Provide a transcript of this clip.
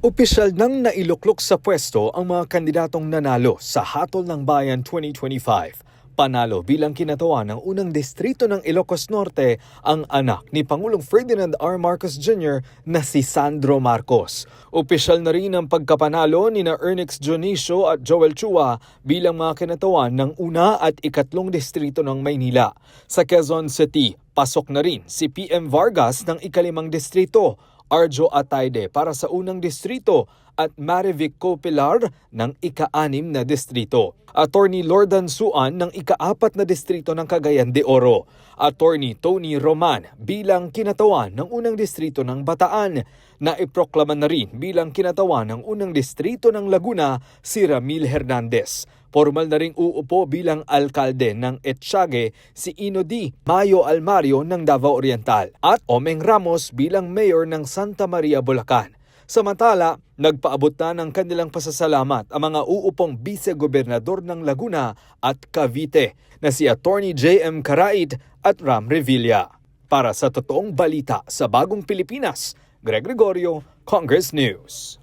Opisyal nang nailuklok sa pwesto ang mga kandidatong nanalo sa Hatol ng Bayan 2025. Panalo bilang kinatawa ng unang distrito ng Ilocos Norte ang anak ni Pangulong Ferdinand R. Marcos Jr. na si Sandro Marcos. Opisyal na rin ang pagkapanalo ni na Ernix Dionisio at Joel Chua bilang mga kinatawan ng una at ikatlong distrito ng Maynila. Sa Quezon City, pasok na rin si PM Vargas ng ikalimang distrito Arjo Atayde para sa unang distrito at Marivic Copilar ng ika-anim na distrito. Attorney Lordan Suan ng ika-apat na distrito ng Cagayan de Oro. Attorney Tony Roman bilang kinatawan ng unang distrito ng Bataan na iproklama na rin bilang kinatawan ng unang distrito ng Laguna si Ramil Hernandez. Formal na ring uupo bilang alkalde ng Etchage si Ino D. Mayo Almario ng Davao Oriental at Omeng Ramos bilang mayor ng Santa Maria, Bulacan. Samantala, nagpaabot na ng kanilang pasasalamat ang mga uupong vice-gobernador ng Laguna at Cavite na si Attorney J.M. Karait at Ram Revilla. Para sa totoong balita sa Bagong Pilipinas, Greg Gregorio, Congress News.